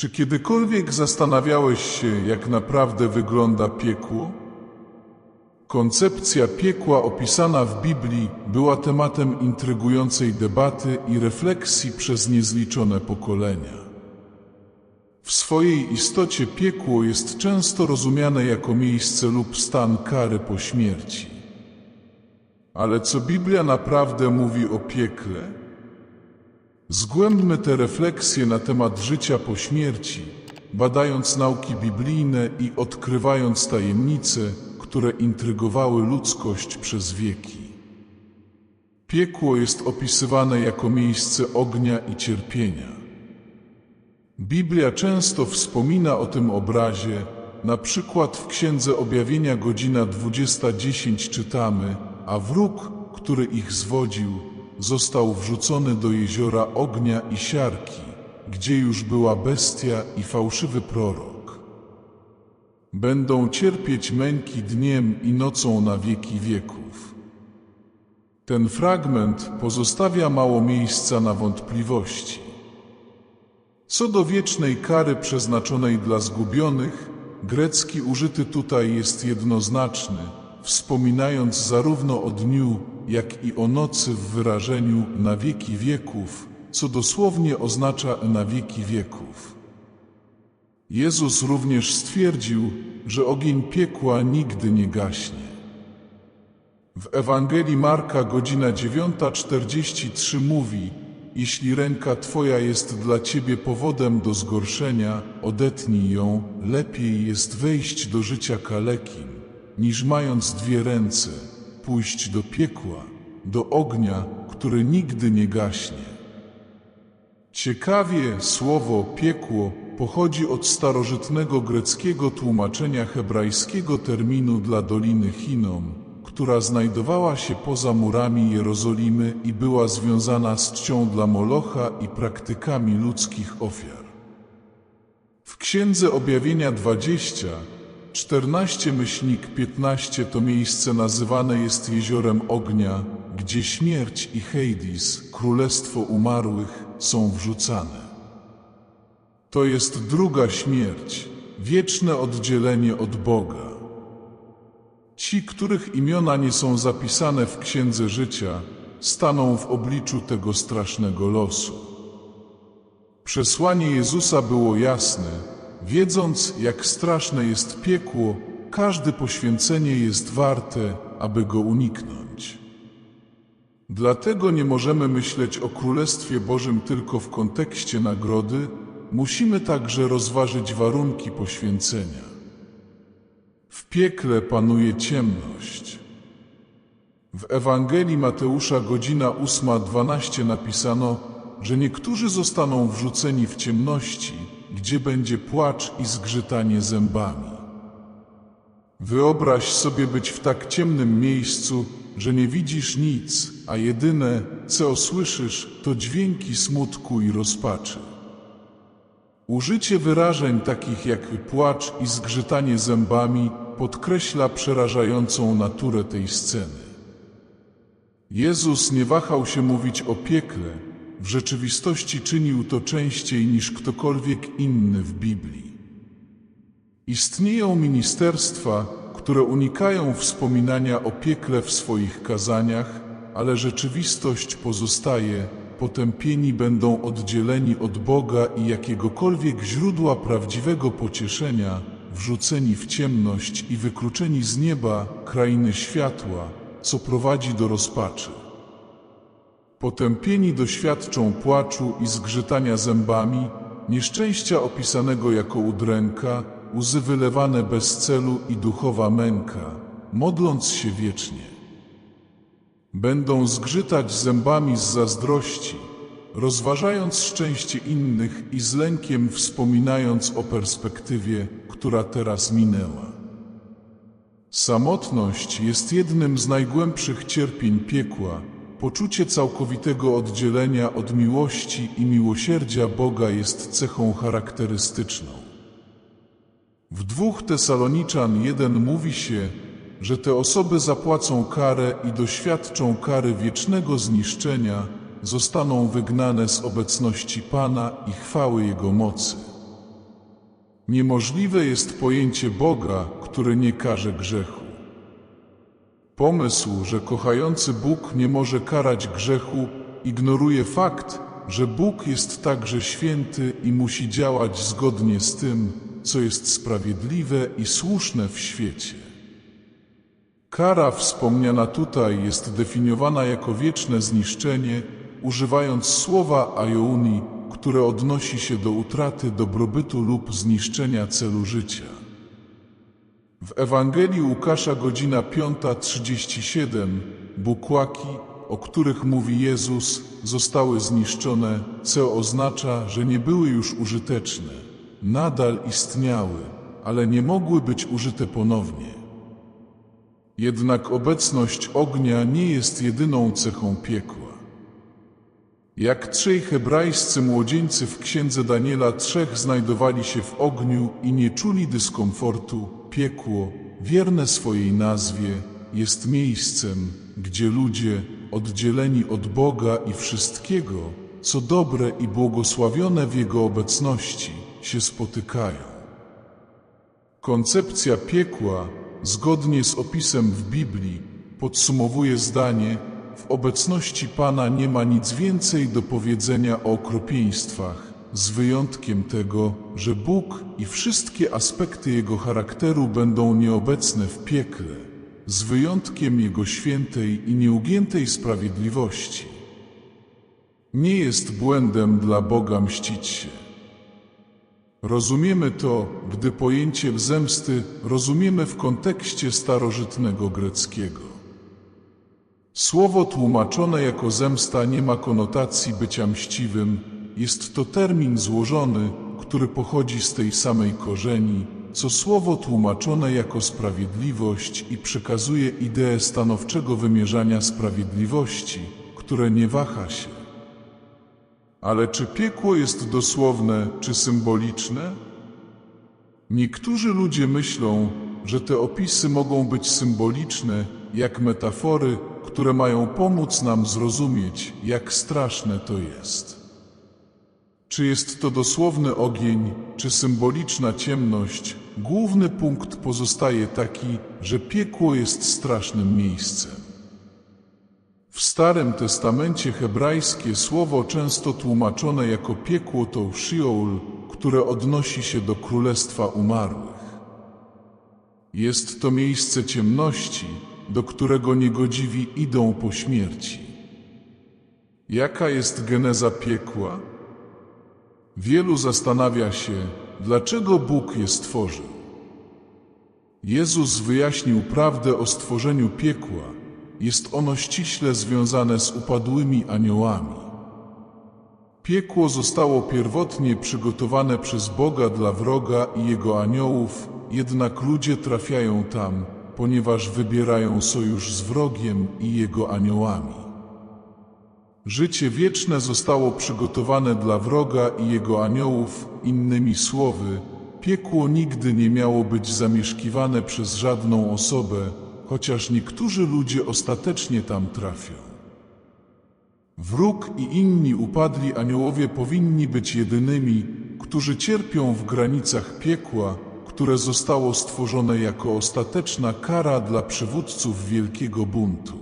Czy kiedykolwiek zastanawiałeś się, jak naprawdę wygląda piekło? Koncepcja piekła opisana w Biblii była tematem intrygującej debaty i refleksji przez niezliczone pokolenia. W swojej istocie piekło jest często rozumiane jako miejsce lub stan kary po śmierci. Ale co Biblia naprawdę mówi o piekle? Zgłębmy te refleksje na temat życia po śmierci, badając nauki biblijne i odkrywając tajemnice, które intrygowały ludzkość przez wieki. Piekło jest opisywane jako miejsce ognia i cierpienia. Biblia często wspomina o tym obrazie, na przykład w Księdze Objawienia godzina 20.10 czytamy, a wróg, który ich zwodził, został wrzucony do jeziora ognia i siarki, gdzie już była bestia i fałszywy prorok. Będą cierpieć męki dniem i nocą na wieki wieków. Ten fragment pozostawia mało miejsca na wątpliwości. Co do wiecznej kary przeznaczonej dla zgubionych, grecki użyty tutaj jest jednoznaczny, wspominając zarówno o dniu, jak i o nocy w wyrażeniu na wieki wieków, co dosłownie oznacza na wieki wieków. Jezus również stwierdził, że ogień piekła nigdy nie gaśnie. W Ewangelii Marka godzina 9.43 mówi, jeśli ręka Twoja jest dla Ciebie powodem do zgorszenia, odetnij ją, lepiej jest wejść do życia kalekim, niż mając dwie ręce, pójść do piekła, do ognia, który nigdy nie gaśnie. Ciekawie słowo piekło pochodzi od starożytnego greckiego tłumaczenia hebrajskiego terminu dla Doliny Chinom, która znajdowała się poza murami Jerozolimy i była związana z czcią dla Molocha i praktykami ludzkich ofiar. W Księdze Objawienia 20, 14 myślnik 15 to miejsce nazywane jest jeziorem ognia, gdzie śmierć i Hades, królestwo umarłych, są wrzucane. To jest druga śmierć, wieczne oddzielenie od Boga. Ci, których imiona nie są zapisane w Księdze Życia, staną w obliczu tego strasznego losu. Przesłanie Jezusa było jasne, wiedząc, jak straszne jest piekło, każde poświęcenie jest warte, aby go uniknąć. Dlatego nie możemy myśleć o Królestwie Bożym tylko w kontekście nagrody, musimy także rozważyć warunki poświęcenia. W piekle panuje ciemność. W Ewangelii Mateusza godzina 8.12 napisano, że niektórzy zostaną wrzuceni w ciemności, gdzie będzie płacz i zgrzytanie zębami. Wyobraź sobie być w tak ciemnym miejscu, że nie widzisz nic, a jedyne, co słyszysz, to dźwięki smutku i rozpaczy. Użycie wyrażeń takich jak płacz i zgrzytanie zębami podkreśla przerażającą naturę tej sceny. Jezus nie wahał się mówić o piekle, w rzeczywistości czynił to częściej niż ktokolwiek inny w Biblii. Istnieją ministerstwa, które unikają wspominania o piekle w swoich kazaniach, ale rzeczywistość pozostaje, potępieni będą oddzieleni od Boga i jakiegokolwiek źródła prawdziwego pocieszenia, wrzuceni w ciemność i wykluczeni z nieba krainy światła, co prowadzi do rozpaczy. Potępieni doświadczą płaczu i zgrzytania zębami, nieszczęścia opisanego jako udręka, łzy wylewane bez celu i duchowa męka, modląc się wiecznie. Będą zgrzytać zębami z zazdrości, rozważając szczęście innych i z lękiem wspominając o perspektywie, która teraz minęła. Samotność jest jednym z najgłębszych cierpień piekła. Poczucie całkowitego oddzielenia od miłości i miłosierdzia Boga jest cechą charakterystyczną. W dwóch Tesaloniczan jeden mówi się, że te osoby zapłacą karę i doświadczą kary wiecznego zniszczenia, zostaną wygnane z obecności Pana i chwały Jego mocy. Niemożliwe jest pojęcie Boga, który nie karze grzechu. Pomysł, że kochający Bóg nie może karać grzechu, ignoruje fakt, że Bóg jest także święty i musi działać zgodnie z tym, co jest sprawiedliwe i słuszne w świecie. Kara wspomniana tutaj jest definiowana jako wieczne zniszczenie, używając słowa aioni, które odnosi się do utraty dobrobytu lub zniszczenia celu życia. W Ewangelii Łukasza godzina 5.37 bukłaki, o których mówi Jezus, zostały zniszczone, co oznacza, że nie były już użyteczne. Nadal istniały, ale nie mogły być użyte ponownie. Jednak obecność ognia nie jest jedyną cechą piekła. Jak trzej hebrajscy młodzieńcy w księdze Daniela trzech znajdowali się w ogniu i nie czuli dyskomfortu, piekło, wierne swojej nazwie, jest miejscem, gdzie ludzie, oddzieleni od Boga i wszystkiego, co dobre i błogosławione w Jego obecności, się spotykają. Koncepcja piekła, zgodnie z opisem w Biblii, podsumowuje zdanie: W obecności Pana nie ma nic więcej do powiedzenia o okropieństwach, z wyjątkiem tego, że Bóg i wszystkie aspekty Jego charakteru będą nieobecne w piekle, z wyjątkiem Jego świętej i nieugiętej sprawiedliwości. Nie jest błędem dla Boga mścić się. Rozumiemy to, gdy pojęcie zemsty rozumiemy w kontekście starożytnego greckiego. Słowo tłumaczone jako zemsta nie ma konotacji bycia mściwym, jest to termin złożony, który pochodzi z tej samej korzeni, co słowo tłumaczone jako sprawiedliwość i przekazuje ideę stanowczego wymierzania sprawiedliwości, które nie waha się. Ale czy piekło jest dosłowne czy symboliczne? Niektórzy ludzie myślą, że te opisy mogą być symboliczne, jak metafory, które mają pomóc nam zrozumieć, jak straszne to jest. Czy jest to dosłowny ogień, czy symboliczna ciemność, główny punkt pozostaje taki, że piekło jest strasznym miejscem. W Starym Testamencie hebrajskie słowo często tłumaczone jako piekło to Sheol, które odnosi się do królestwa umarłych. Jest to miejsce ciemności, do którego niegodziwi idą po śmierci. Jaka jest geneza piekła? Wielu zastanawia się, dlaczego Bóg je stworzył. Jezus wyjaśnił prawdę o stworzeniu piekła. Jest ono ściśle związane z upadłymi aniołami. Piekło zostało pierwotnie przygotowane przez Boga dla wroga i jego aniołów, jednak ludzie trafiają tam, ponieważ wybierają sojusz z wrogiem i jego aniołami. Życie wieczne zostało przygotowane dla wroga i jego aniołów, innymi słowy, piekło nigdy nie miało być zamieszkiwane przez żadną osobę, chociaż niektórzy ludzie ostatecznie tam trafią. Wróg i inni upadli aniołowie powinni być jedynymi, którzy cierpią w granicach piekła, które zostało stworzone jako ostateczna kara dla przywódców wielkiego buntu.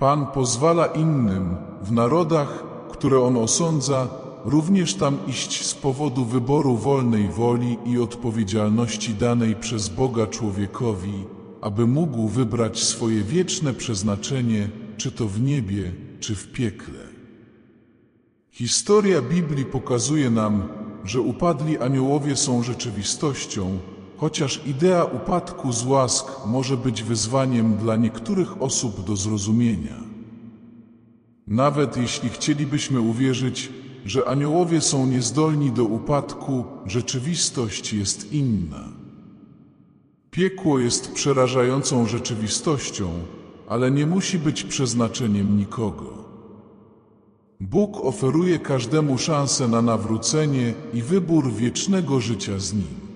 Pan pozwala innym, w narodach, które On osądza, również tam iść z powodu wyboru wolnej woli i odpowiedzialności danej przez Boga człowiekowi, aby mógł wybrać swoje wieczne przeznaczenie, czy to w niebie, czy w piekle. Historia Biblii pokazuje nam, że upadli aniołowie są rzeczywistością, chociaż idea upadku z łask może być wyzwaniem dla niektórych osób do zrozumienia. Nawet jeśli chcielibyśmy uwierzyć, że aniołowie są niezdolni do upadku, rzeczywistość jest inna. Piekło jest przerażającą rzeczywistością, ale nie musi być przeznaczeniem nikogo. Bóg oferuje każdemu szansę na nawrócenie i wybór wiecznego życia z Nim.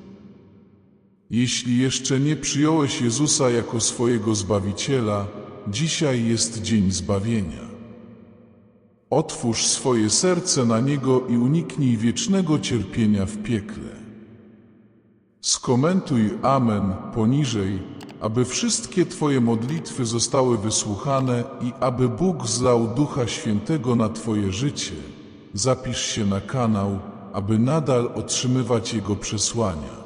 Jeśli jeszcze nie przyjąłeś Jezusa jako swojego Zbawiciela, dzisiaj jest dzień zbawienia. Otwórz swoje serce na Niego i uniknij wiecznego cierpienia w piekle. Skomentuj Amen poniżej, aby wszystkie Twoje modlitwy zostały wysłuchane i aby Bóg zlał Ducha Świętego na Twoje życie. Zapisz się na kanał, aby nadal otrzymywać Jego przesłania.